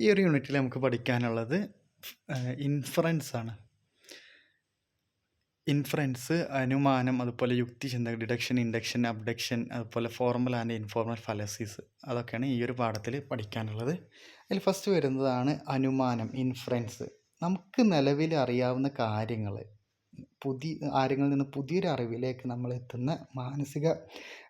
ഈ ഒരു യൂണിറ്റിൽ നമുക്ക് പഠിക്കാനുള്ളത് ഇൻഫറൻസ് ആണ്. ഇൻഫറൻസ് അനുമാനം അതുപോലെ യുക്തിചിന്ത ഡിഡക്ഷൻ ഇൻഡക്ഷൻ അബ്ഡക്ഷൻ അതുപോലെ ഫോർമൽ ആൻഡ് ഇൻഫോർമൽ ഫലസീസ് അതൊക്കെയാണ് ഈ ഒരു പാഠത്തിൽ പഠിക്കാനുള്ളത്. അതിൽ ഫസ്റ്റ് വരുന്നതാണ് അനുമാനം ഇൻഫറൻസ് നമുക്ക് നിലവിൽ അറിയാവുന്ന കാര്യങ്ങൾ പുതിയ കാര്യങ്ങളിൽ നിന്ന് പുതിയൊരു അറിവിലേക്ക് നമ്മൾ എത്തുന്ന മാനസിക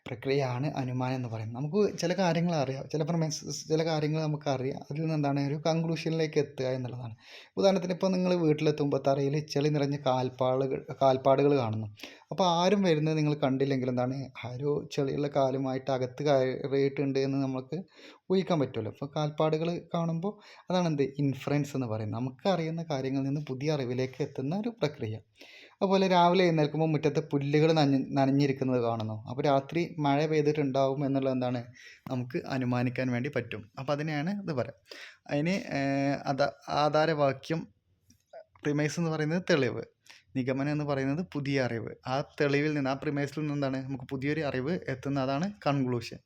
പ്രക്രിയയാണ് അനുമാനം എന്ന് പറയുന്നത്. നമുക്ക് ചില കാര്യങ്ങൾ അറിയാം. ചില പ്രമേസ് ചില കാര്യങ്ങൾ നമുക്ക് അറിയാം. അതിൽ നിന്ന് എന്താണ് ഒരു കൺക്ലൂഷനിലേക്ക് എത്തുക എന്നുള്ളതാണ്. ഉദാഹരണത്തിന് ഇപ്പോൾ നിങ്ങൾ വീട്ടിലെത്തുമ്പോൾ തറയിൽ ചെളി നിറഞ്ഞ കാൽപ്പാടുകൾ കാൽപ്പാടുകൾ കാണുന്നു. അപ്പോൾ ആരും വരുന്നത് നിങ്ങൾ കണ്ടില്ലെങ്കിൽ എന്താണ്? ആരോ ചെളിയുള്ള കാലുമായിട്ട് അകത്ത് കയറിയിട്ടുണ്ട് എന്ന് നമുക്ക് ഊഹിക്കാൻ പറ്റുമല്ലോ. അപ്പോൾ കാൽപ്പാടുകൾ കാണുമ്പോൾ അതാണ് എന്ത്? ഇൻഫ്ലുവൻസ് എന്ന് പറയുന്നത്. നമുക്ക് അറിയുന്ന കാര്യങ്ങളിൽ നിന്ന് പുതിയ അറിവിലേക്ക് എത്തുന്ന ഒരു പ്രക്രിയ. അതുപോലെ രാവിലെ എഴുന്നേൽക്കുമ്പോൾ മുറ്റത്ത് പുല്ലുകൾ നനഞ്ഞ് നനഞ്ഞിരിക്കുന്നത് കാണുന്നു. അപ്പോൾ രാത്രി മഴ പെയ്തിട്ടുണ്ടാവും എന്നുള്ളത് എന്താണ്? നമുക്ക് അനുമാനിക്കാൻ വേണ്ടി പറ്റും. അപ്പോൾ അതിനെയാണ് ഇത് പറയാം. അതിന് അതാ ആധാരവാക്യം പ്രിമൈസ് എന്ന് പറയുന്നത് തെളിവ്. നിഗമനം എന്ന് പറയുന്നത് പുതിയ അറിവ്. ആ തെളിവിൽ നിന്ന് ആ പ്രിമൈസിൽ നിന്ന് എന്താണ്? നമുക്ക് പുതിയൊരു അറിവ് എത്തുന്ന അതാണ് കൺക്ലൂഷൻ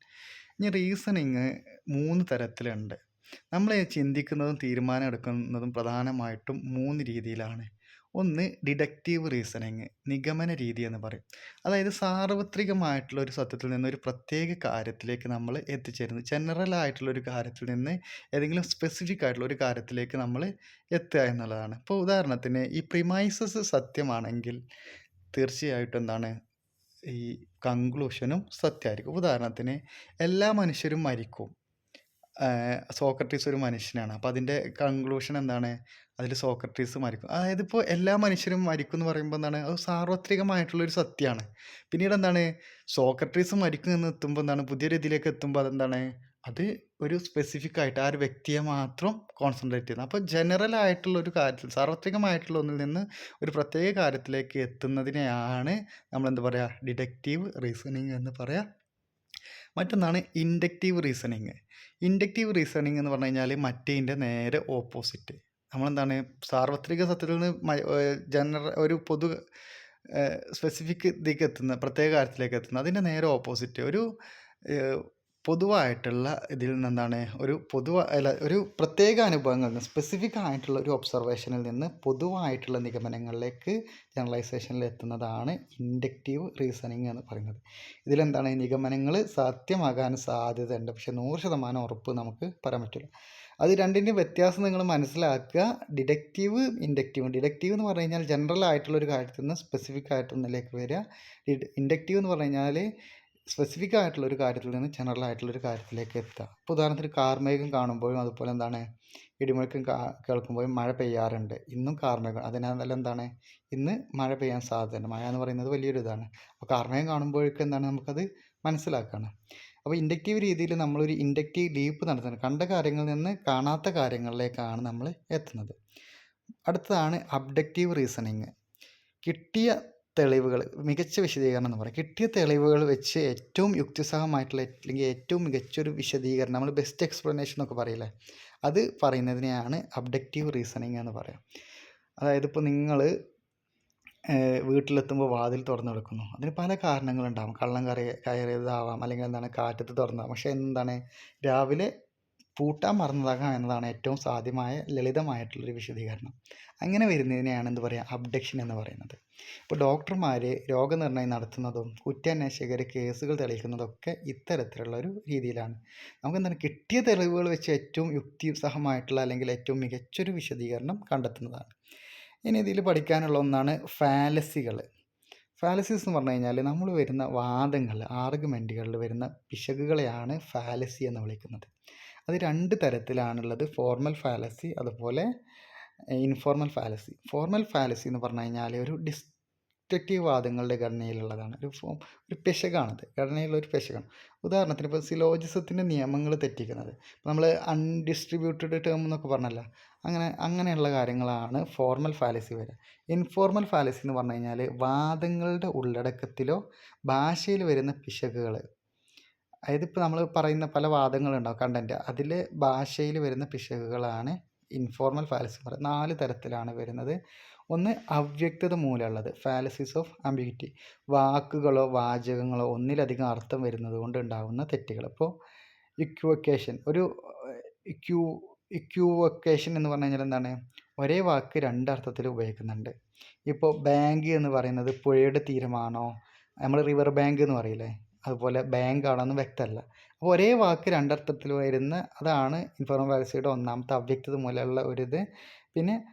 ഇനി റീസണിങ് മൂന്ന് തരത്തിലുണ്ട്. നമ്മൾ ചിന്തിക്കുന്നതും തീരുമാനം എടുക്കുന്നതും പ്രധാനമായിട്ടും മൂന്ന് രീതിയിലാണ്. ഒന്ന് ഡിഡക്റ്റീവ് റീസണിങ് നിഗമന രീതി എന്ന് പറയും. അതായത് സാർവത്രികമായിട്ടുള്ള ഒരു സത്യത്തിൽ നിന്ന് ഒരു പ്രത്യേക കാര്യത്തിലേക്ക് നമ്മൾ എത്തിച്ചേരുന്നു. ജനറൽ ആയിട്ടുള്ള ഒരു കാര്യത്തിൽ നിന്ന് ഏതെങ്കിലും സ്പെസിഫിക് ആയിട്ടുള്ള ഒരു കാര്യത്തിലേക്ക് നമ്മൾ എത്തുക എന്നുള്ളതാണ്. ഇപ്പോൾ ഉദാഹരണത്തിന് ഈ പ്രിമൈസസ് സത്യമാണെങ്കിൽ തീർച്ചയായിട്ടും എന്താണ്? ഈ കൺക്ലൂഷനും സത്യമായിരിക്കും ഉദാഹരണത്തിന് എല്ലാ മനുഷ്യരും മരിക്കും. സോക്രട്ടീസ് ഒരു മനുഷ്യനാണ്. അപ്പോൾ അതിന്റെ കൺക്ലൂഷൻ എന്താണ്? അതിൽ സോക്രട്ടീസ് മരിക്കും. അതായത് ഇപ്പോൾ എല്ലാ മനുഷ്യരും മരിക്കും എന്ന് പറയുമ്പോൾ എന്താണ്? അത് സാർവത്രികമായിട്ടുള്ളൊരു സത്യമാണ്. പിന്നീട് എന്താണ്? സോക്രട്ടീസ് മരിക്കും എന്ന് എത്തുമ്പോൾ എന്താണ്? പുതിയ രീതിയിലേക്ക് എത്തുമ്പോൾ അതെന്താണ് അത് ഒരു സ്പെസിഫിക് ആയിട്ട് ആ ഒരു വ്യക്തിയെ മാത്രം കോൺസെൻട്രേറ്റ് ചെയ്യുന്നത്. അപ്പോൾ ജനറൽ ആയിട്ടുള്ള ഒരു കാര്യത്തിൽ സാർവത്രികമായിട്ടുള്ള ഒന്നിൽ നിന്ന് ഒരു പ്രത്യേക കാര്യത്തിലേക്ക് എത്തുന്നതിനെയാണ് നമ്മൾ എന്താ പറയുക ഡിഡക്റ്റീവ് റീസണിങ് എന്ന് പറയുക മറ്റൊന്നാണ് ഇൻഡക്റ്റീവ് റീസണിങ്. ഇൻഡക്റ്റീവ് റീസണിങ് എന്ന് പറഞ്ഞു കഴിഞ്ഞാൽ മറ്റേതിന്റെ നേരെ ഓപ്പോസിറ്റ്. നമ്മളെന്താണ്? സാർവത്രിക സത്യത്തിൽ നിന്ന് ജനറൽ ഒരു പൊതു സ്പെസിഫിക് ഇതിലേക്ക് എത്തുന്ന പ്രത്യേക കാര്യത്തിലേക്ക് എത്തുന്ന അതിന്റെ നേരെ ഓപ്പോസിറ്റ്. ഒരു പൊതുവായിട്ടുള്ള ഇതിൽ നിന്നാണ് ഒരു പൊതുവ അല്ല ഒരു പ്രത്യേക അനുഭവങ്ങളിൽ നിന്ന് സ്പെസിഫിക് ആയിട്ടുള്ള ഒരു ഒബ്സർവേഷനിൽ നിന്ന് പൊതുവായിട്ടുള്ള നിഗമനങ്ങളിലേക്ക് ജനറലൈസേഷനിൽ എത്തുന്നതാണ് ഇൻഡക്റ്റീവ് റീസണിങ് എന്ന് പറയുന്നത്. ഇതിലെന്താണ്? നിഗമനങ്ങൾ സത്യമാകാൻ സാധ്യതയുണ്ട്. പക്ഷേ നൂറ് ശതമാനം ഉറപ്പ് നമുക്ക് പറയാൻ പറ്റില്ല. അത് രണ്ടിന്റെ വ്യത്യാസം നിങ്ങൾ മനസ്സിലാക്കുക. ഡിഡക്റ്റീവ് ഇൻഡക്റ്റീവ് ഡിഡക്റ്റീവ് എന്ന് പറഞ്ഞു കഴിഞ്ഞാൽ ജനറൽ ആയിട്ടുള്ള ഒരു കാര്യത്തിൽ നിന്ന് സ്പെസിഫിക് ആയിട്ടൊന്നിലേക്ക് വരിക. ഇൻഡക്റ്റീവ് എന്ന് പറഞ്ഞു കഴിഞ്ഞാൽ സ്പെസിഫിക് ആയിട്ടുള്ള ഒരു കാര്യത്തിൽ നിന്ന് ജനറൽ ആയിട്ടുള്ള ഒരു കാര്യത്തിലേക്ക് എത്തുക. ഇപ്പോൾ ഉദാഹരണത്തിന് കാർമേഘം കാണുമ്പോഴും അതുപോലെ എന്താണ് ഇടിമുഴക്കം കേൾക്കുമ്പോഴും മഴ പെയ്യാറുണ്ട്. ഇന്നും കാർമേഘം അതിനാൽ എന്താണ്? ഇന്ന് മഴ പെയ്യാൻ സാധ്യതയുണ്ട്. മഴ എന്ന് പറയുന്നത് വലിയൊരു ഇതാണ്. അപ്പോൾ കാർമേഘം കാണുമ്പോഴേക്കും എന്താണ് നമുക്കത് മനസ്സിലാക്കണം. അപ്പോൾ ഇൻഡക്റ്റീവ് രീതിയിൽ നമ്മളൊരു ഇൻഡക്റ്റീവ് ലീപ്പ് നടത്തുന്നത് കണ്ട കാര്യങ്ങളിൽ നിന്ന് കാണാത്ത കാര്യങ്ങളിലേക്കാണ് നമ്മൾ എത്തുന്നത്. അടുത്തതാണ് അബ്ഡക്റ്റീവ് റീസണിങ്. കിട്ടിയ തെളിവുകൾ മികച്ച വിശദീകരണം എന്ന് പറയാം. കിട്ടിയ തെളിവുകൾ വെച്ച് ഏറ്റവും യുക്തിസഹമായിട്ടുള്ള അല്ലെങ്കിൽ ഏറ്റവും മികച്ചൊരു വിശദീകരണം നമ്മൾ ബെസ്റ്റ് എക്സ്പ്ലനേഷൻ എന്നൊക്കെ പറയില്ലേ? അത് പറയുന്നതിനെയാണ് അബ്ഡക്റ്റീവ് റീസണിങ് എന്ന് പറയാം. അതായത് ഇപ്പോൾ നിങ്ങൾ വീട്ടിലെത്തുമ്പോൾ വാതിൽ തുറന്നു കൊടുക്കുന്നു അതിന് പല കാരണങ്ങളുണ്ടാവും. കള്ളം കറി കയറിയതാവാം അല്ലെങ്കിൽ എന്താണ് കാറ്റത്ത് തുറന്നതാവാം. പക്ഷേ എന്താണ്? രാവിലെ പൂട്ടാൻ മറന്നതാകാം എന്നതാണ് ഏറ്റവും സാധ്യമായ ലളിതമായിട്ടുള്ളൊരു വിശദീകരണം. അങ്ങനെ വരുന്നതിനെയാണ് എന്ത് പറയുക അബ്ഡക്ഷൻ എന്ന് പറയുന്നത്. ഇപ്പോൾ ഡോക്ടർമാർ രോഗനിർണയം നടത്തുന്നതും കുറ്റാന്വേഷകർ കേസുകൾ തെളിയിക്കുന്നതൊക്കെ ഇത്തരത്തിലുള്ള ഒരു രീതിയിലാണ്. നമുക്ക് എന്താണ് കിട്ടിയ തെളിവുകൾ വെച്ച് ഏറ്റവും യുക്തിസഹമായിട്ടുള്ള അല്ലെങ്കിൽ ഏറ്റവും മികച്ചൊരു വിശദീകരണം കണ്ടെത്തുന്നതാണ്. ഇനി ഇതിൽ പഠിക്കാനുള്ള ഒന്നാണ് ഫാലസികൾ ഫാലസീസ് എന്ന് പറഞ്ഞു കഴിഞ്ഞാൽ നമ്മൾ വരുന്ന വാദങ്ങൾ ആർഗ്യുമെന്റുകളിൽ വരുന്ന പിശകുകളെയാണ് ഫാലസി എന്ന് വിളിക്കുന്നത്. അത് രണ്ട് തരത്തിലാണുള്ളത്. ഫോർമൽ ഫാലസി അതുപോലെ ഇൻഫോർമൽ ഫാലസി ഫോർമൽ ഫാലസി എന്ന് പറഞ്ഞു കഴിഞ്ഞാൽ ഒരു ഡിസ്ട്രക്റ്റീവ് വാദങ്ങളുടെ ഘടനയിലുള്ളതാണ്. ഒരു ഫോം ഒരു പെശകാണത്. ഘടനയിലുള്ള ഒരു പെശകാണ്. ഉദാഹരണത്തിന് ഇപ്പോൾ സിലോജിസത്തിന്റെ നിയമങ്ങൾ തെറ്റിക്കുന്നത്. നമ്മൾ അൺഡിസ്ട്രിബ്യൂട്ടഡ് ടേം എന്നൊക്കെ പറഞ്ഞല്ല. അങ്ങനെ അങ്ങനെയുള്ള കാര്യങ്ങളാണ് ഫോർമൽ ഫാലസി വരിക ഇൻഫോർമൽ ഫാലസി എന്ന് പറഞ്ഞു കഴിഞ്ഞാൽ വാദങ്ങളുടെ ഉള്ളടക്കത്തിലോ ഭാഷയിൽ വരുന്ന പിശകുകൾ അതായത് ഇപ്പോൾ നമ്മൾ പറയുന്ന പല വാദങ്ങളുണ്ടാവും കണ്ടന്റ് അതിൽ ഭാഷയിൽ വരുന്ന പിശകുകളാണ് ഇൻഫോർമൽ ഫാലസി പറയുന്നത്. നാല് തരത്തിലാണ് വരുന്നത്. ഒന്ന് അവ്യക്തത മൂലമുള്ളത്. ഫാലസീസ് ഓഫ് അംബിഗിറ്റി വാക്കുകളോ വാചകങ്ങളോ ഒന്നിലധികം അർത്ഥം വരുന്നത് കൊണ്ട് ഉണ്ടാകുന്ന തെറ്റുകൾ. ഇപ്പോൾ ഇക്വക്കേഷൻ ഒരു ഇക്യൂ ഇക്യൂവക്കേഷൻ എന്ന് പറഞ്ഞു കഴിഞ്ഞാൽ എന്താണ്? ഒരേ വാക്ക് രണ്ടർത്ഥത്തിൽ ഉപയോഗിക്കുന്നുണ്ട്. ഇപ്പോൾ ബാങ്ക് എന്ന് പറയുന്നത് പുഴയുടെ തീരമാണോ? നമ്മൾ റിവർ ബാങ്ക് എന്ന് പറയില്ലേ? അതുപോലെ ബാങ്ക് ആണെന്നും വ്യക്തമല്ല. അപ്പോൾ ഒരേ വാക്ക് രണ്ടർത്ഥത്തിൽ വരുന്ന അതാണ് ഇൻഫോർമൽ ഫാലസിയുടെ ഒന്നാമത്തെ അവ്യക്തത മൂലമുള്ള ഒരിത്. പിന്നെ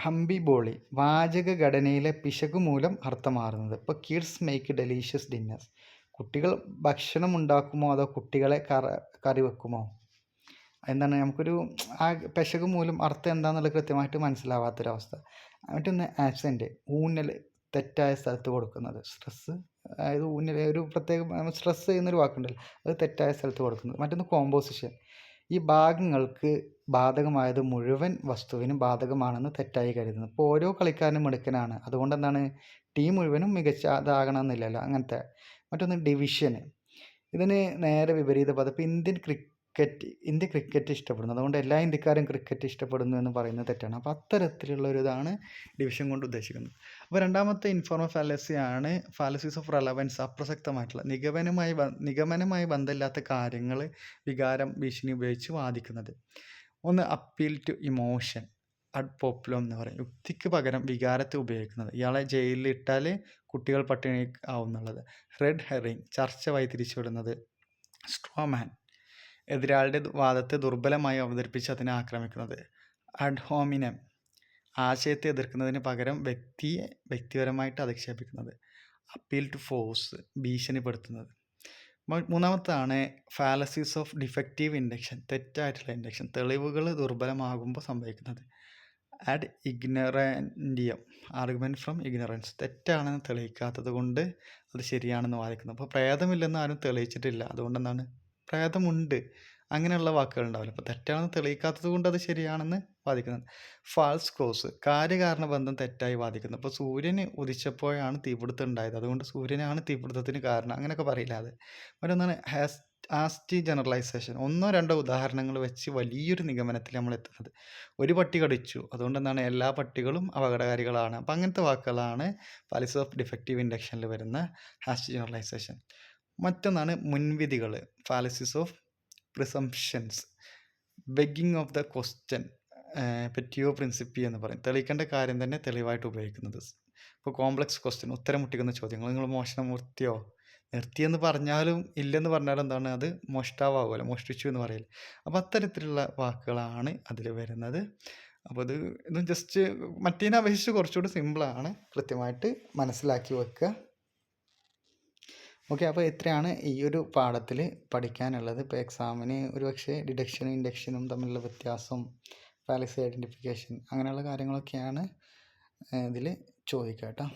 ഹംബി ബോളി വാചക ഘടനയിലെ പിശക് മൂലം അർത്ഥം മാറുന്നത് ഇപ്പോൾ കിഡ്സ് മേക്ക് ഡെലീഷ്യസ് ഡിന്നേഴ്സ് കുട്ടികൾ ഭക്ഷണം ഉണ്ടാക്കുമോ അതോ കുട്ടികളെ കറ കറി വെക്കുമോ? എന്താണ്? നമുക്കൊരു ആ പിശക് മൂലം അർത്ഥം എന്താണെന്നുള്ളത് കൃത്യമായിട്ട് മനസ്സിലാവാത്തൊരവസ്ഥ. മറ്റൊന്ന് ആക്സെന്റ് ഊന്നൽ തെറ്റായ സ്ഥലത്ത് കൊടുക്കുന്നത്. സ്ട്രെസ്സ് അതായത് ഊന്നൽ ഒരു പ്രത്യേക സ്ട്രെസ് ചെയ്യുന്നൊരു വാക്കുണ്ടല്ലോ അത് തെറ്റായ സ്ഥലത്ത് കൊടുക്കുന്നത്. മറ്റൊന്ന് കോമ്പോസിഷൻ ഈ ഭാഗങ്ങൾക്ക് ബാധകമായത് മുഴുവൻ വസ്തുവിനും ബാധകമാണെന്ന് തെറ്റായി കരുതുന്നു. ഇപ്പോൾ ഓരോ കളിക്കാരനും മിടുക്കനാണ്. അതുകൊണ്ട് എന്താണ്? ടീം മുഴുവനും മികച്ച അതാകണമെന്നില്ലല്ലോ അങ്ങനത്തെ. മറ്റൊന്ന് ഡിവിഷന് ഇതിന് നേരെ വിപരീത പദം ഇപ്പോൾ ഇന്ത്യൻ ക്രിക്കറ്റ് ഇന്ത്യ ക്രിക്കറ്റ് ഇഷ്ടപ്പെടുന്നു. അതുകൊണ്ട് എല്ലാ ഇന്ത്യക്കാരും ക്രിക്കറ്റ് ഇഷ്ടപ്പെടുന്നു എന്ന് പറയുന്നത് തെറ്റാണ്. അപ്പോൾ അത്തരത്തിലുള്ള ഒരു ഇതാണ് ഡിവിഷൻ കൊണ്ട് ഉദ്ദേശിക്കുന്നത്. അപ്പോൾ രണ്ടാമത്തെ ഇൻഫോർമൽ ആണ് ഫാലസീസ് ഓഫ് റെലവൻസ് അപ്രസക്തമായിട്ടുള്ള നിഗമനമായി നിഗമനമായി ബന്ധമില്ലാത്ത കാര്യങ്ങൾ വികാരം ഭീഷണി ഉപയോഗിച്ച് വാദിക്കുന്നത്. ഒന്ന് appeal to emotion ad populum എന്ന് പറയും. യുക്തിക്ക് പകരം വികാരത്തെ ഉപയോഗിക്കുന്നത്. ഇയാളെ ജയിലിൽ ഇട്ടാൽ കുട്ടികൾ പട്ടിണി ആവും എന്നുള്ളത്. റെഡ് ഹെറിങ് ചർച്ച വൈ തിരിച്ചുവിടുന്നത് സ്ട്രോ സ്ട്രോമാൻ എതിരാളുടെ വാദത്തെ ദുർബലമായി അവതരിപ്പിച്ച് അതിനെ ആക്രമിക്കുന്നത്. അഡ്ഹോമിനം ആശയത്തെ എതിർക്കുന്നതിന് പകരം വ്യക്തിയെ വ്യക്തിപരമായിട്ട് അധിക്ഷേപിക്കുന്നത്. അപ്പീൽ ടു ഫോഴ്സ് ഭീഷണിപ്പെടുത്തുന്നത്. മൂന്നാമത്താണ് ഫാലസീസ് ഓഫ് ഡിഫക്റ്റീവ് ഇൻഡക്ഷൻ തെറ്റായിട്ടുള്ള ഇൻഡക്ഷൻ തെളിവുകൾ ദുർബലമാകുമ്പോൾ സംഭവിക്കുന്നത്. Ad ignorantiam argument from ignorance തെറ്റാണെന്ന് തെളിയിക്കാത്തത് കൊണ്ട് അത് ശരിയാണെന്ന് വാദിക്കുന്നു. അപ്പോൾ പ്രേതമില്ലെന്ന് ആരും തെളിയിച്ചിട്ടില്ല. അതുകൊണ്ട് എന്താണ് പ്രേതമുണ്ട്. അങ്ങനെയുള്ള വാക്കുകൾ ഉണ്ടാവില്ല അപ്പോൾ തെറ്റാണെന്ന് തെളിയിക്കാത്തത് കൊണ്ട് അത് ശരിയാണെന്ന് വാദിക്കുന്നത്. ഫാൾസ് ക്ലോസ് കാര്യകാരണ ബന്ധം തെറ്റായി വാദിക്കുന്നു അപ്പോൾ സൂര്യന് ഉദിച്ചപ്പോഴാണ് തീപിടുത്തം ഉണ്ടായത്. അതുകൊണ്ട് സൂര്യനാണ് തീപിടുത്തത്തിന് കാരണം. അങ്ങനെയൊക്കെ പറയില്ല അത്. മറ്റൊന്നാണ് ഹാസ് ആസ്റ്റി ജനറലൈസേഷൻ. ഒന്നോ രണ്ടോ ഉദാഹരണങ്ങൾ വെച്ച് വലിയൊരു നിഗമനത്തിൽ നമ്മൾ എത്തുന്നത്. ഒരു പട്ടി കടിച്ചു. അതുകൊണ്ട് എന്താണ്? എല്ലാ പട്ടികളും അപകടകാരികളാണ്. അപ്പം അങ്ങനത്തെ വാക്കുകളാണ് പാലിസ് ഓഫ് ഡിഫക്റ്റീവ് ഇൻഡക്ഷനിൽ വരുന്ന ഹാസ്റ്റി ജനറലൈസേഷൻ. മറ്റൊന്നാണ് മുൻവിധികൾ fallacies of presumptions begging of the question petitio principii എന്ന് പറയും. തെളിയിക്കേണ്ട കാര്യം തന്നെ തെളിവായിട്ട് ഉപയോഗിക്കുന്നത്. ഇപ്പോൾ കോംപ്ലക്സ് ക്വസ്റ്റ്യൻ ഉത്തരം മുട്ടിക്കുന്ന ചോദ്യങ്ങൾ. നിങ്ങൾ മോഷണം നിർത്തിയോ നിർത്തിയെന്ന് പറഞ്ഞാലും ഇല്ലെന്ന് പറഞ്ഞാലും എന്താണ്? അത് മോഷ്ടാവാകുമല്ലോ മോഷ്ടിച്ചു എന്ന് പറയില്ല. അപ്പോൾ അത്തരത്തിലുള്ള വാക്കുകളാണ് അതിൽ വരുന്നത്. അപ്പോൾ ഇത് ഇത് ജസ്റ്റ് മറ്റേനെ അപേക്ഷിച്ച് കുറച്ചുകൂടി സിമ്പിളാണ് കൃത്യമായിട്ട് മനസ്സിലാക്കി വെക്കുക. ഓക്കെ അപ്പോൾ ഇത്രയാണ് ഈ ഒരു പാഠത്തിൽ പഠിക്കാനുള്ളത്. ഇപ്പോൾ എക്സാമിന് ഒരു പക്ഷേ ഡിഡക്ഷനും ഇൻഡക്ഷനും തമ്മിലുള്ള വ്യത്യാസം ഫാലസി ഐഡന്റിഫിക്കേഷൻ അങ്ങനെയുള്ള കാര്യങ്ങളൊക്കെയാണ് ഇതിൽ ചോദിക്കുക കേട്ടോ.